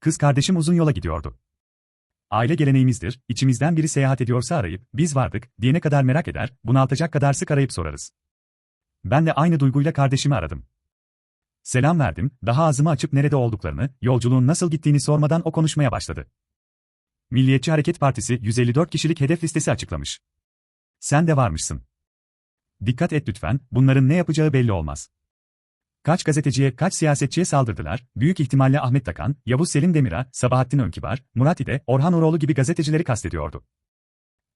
Kız kardeşim uzun yola gidiyordu. Aile geleneğimizdir, içimizden biri seyahat ediyorsa arayıp, biz vardık, diyene kadar merak eder, bunaltacak kadar sık arayıp sorarız. Ben de aynı duyguyla kardeşimi aradım. Selam verdim, daha ağzımı açıp nerede olduklarını, yolculuğun nasıl gittiğini sormadan o konuşmaya başladı. Milliyetçi Hareket Partisi 154 kişilik hedef listesi açıklamış. Sen de varmışsın. Dikkat et lütfen, bunların ne yapacağı belli olmaz. Kaç gazeteciye, kaç siyasetçiye saldırdılar, büyük ihtimalle Ahmet Takan, Yavuz Selim Demir'a, Sabahattin Önkibar, Murat İde, Orhan Uroğlu gibi gazetecileri kastediyordu.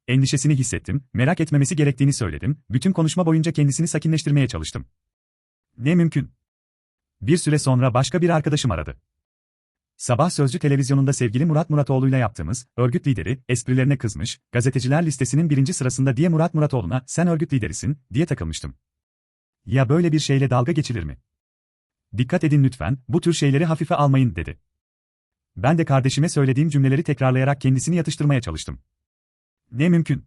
Endişesini hissettim, merak etmemesi gerektiğini söyledim, bütün konuşma boyunca kendisini sakinleştirmeye çalıştım. Ne mümkün. Bir süre sonra başka bir arkadaşım aradı. Sabah Sözcü televizyonunda sevgili Murat Muratoğlu'yla yaptığımız, örgüt lideri, esprilerine kızmış, gazeteciler listesinin birinci sırasında diye Murat Muratoğlu'na, sen örgüt liderisin, diye takılmıştım. Ya böyle bir şeyle dalga geçilir mi? Dikkat edin lütfen, bu tür şeyleri hafife almayın, dedi. Ben de kardeşime söylediğim cümleleri tekrarlayarak kendisini yatıştırmaya çalıştım. Ne mümkün?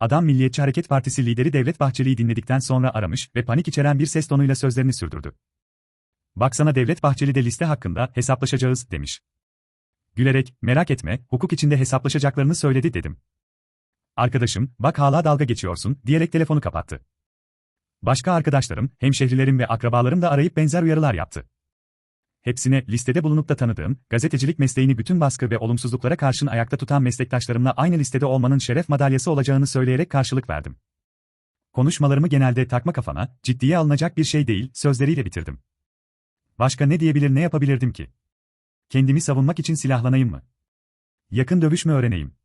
Adam Milliyetçi Hareket Partisi lideri Devlet Bahçeli'yi dinledikten sonra aramış ve panik içeren bir ses tonuyla sözlerini sürdürdü. Baksana Devlet Bahçeli de liste hakkında hesaplaşacağız, demiş. Gülerek, merak etme, hukuk içinde hesaplaşacaklarını söyledi dedim. Arkadaşım, bak hala dalga geçiyorsun, diyerek telefonu kapattı. Başka arkadaşlarım, hemşehrilerim ve akrabalarım da arayıp benzer uyarılar yaptı. Hepsine listede bulunup da tanıdığım, gazetecilik mesleğini bütün baskı ve olumsuzluklara karşın ayakta tutan meslektaşlarımla aynı listede olmanın şeref madalyası olacağını söyleyerek karşılık verdim. Konuşmalarımı genelde takma kafana, ciddiye alınacak bir şey değil, sözleriyle bitirdim. Başka ne diyebilir ne yapabilirdim ki? Kendimi savunmak için silahlanayım mı? Yakın dövüş mü öğreneyim?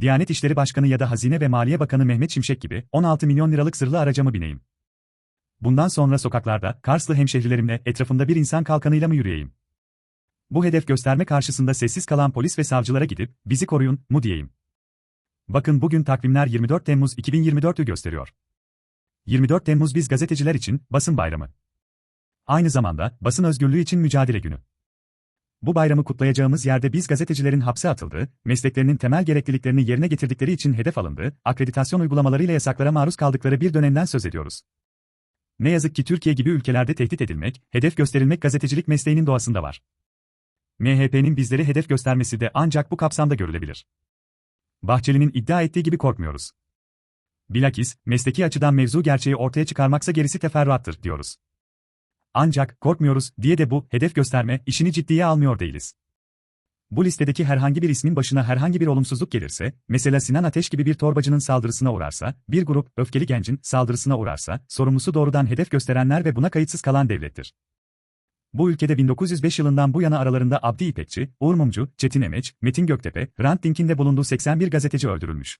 Diyanet İşleri Başkanı ya da Hazine ve Maliye Bakanı Mehmet Şimşek gibi 16 milyon liralık zırhlı araca mı bineyim? Bundan sonra sokaklarda, Karslı hemşehrilerimle etrafımda bir insan kalkanıyla mı yürüyeyim? Bu hedef gösterme karşısında sessiz kalan polis ve savcılara gidip, bizi koruyun, mu diyeyim? Bakın bugün takvimler 24 Temmuz 2024'ü gösteriyor. 24 Temmuz biz gazeteciler için, basın bayramı. Aynı zamanda, basın özgürlüğü için mücadele günü. Bu bayramı kutlayacağımız yerde biz gazetecilerin hapse atıldığı, mesleklerinin temel gerekliliklerini yerine getirdikleri için hedef alındığı, akreditasyon uygulamalarıyla yasaklara maruz kaldıkları bir dönemden söz ediyoruz. Ne yazık ki Türkiye gibi ülkelerde tehdit edilmek, hedef gösterilmek gazetecilik mesleğinin doğasında var. MHP'nin bizleri hedef göstermesi de ancak bu kapsamda görülebilir. Bahçeli'nin iddia ettiği gibi korkmuyoruz. Bilakis, mesleki açıdan mevzu gerçeği ortaya çıkarmaksa gerisi teferruattır, diyoruz. Ancak, korkmuyoruz, diye de bu, hedef gösterme, işini ciddiye almıyor değiliz. Bu listedeki herhangi bir ismin başına herhangi bir olumsuzluk gelirse, mesela Sinan Ateş gibi bir torbacının saldırısına uğrarsa, bir grup, öfkeli gencin, saldırısına uğrarsa, sorumlusu doğrudan hedef gösterenler ve buna kayıtsız kalan devlettir. Bu ülkede 1905 yılından bu yana aralarında Abdi İpekçi, Uğur Mumcu, Çetin Emeç, Metin Göktepe, Hrant Dink'in de bulunduğu 81 gazeteci öldürülmüş.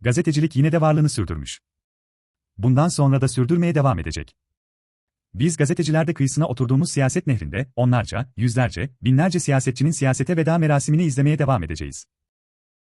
Gazetecilik yine de varlığını sürdürmüş. Bundan sonra da sürdürmeye devam edecek. Biz gazetecilerde kıyısına oturduğumuz siyaset nehrinde, onlarca, yüzlerce, binlerce siyasetçinin siyasete veda merasimini izlemeye devam edeceğiz.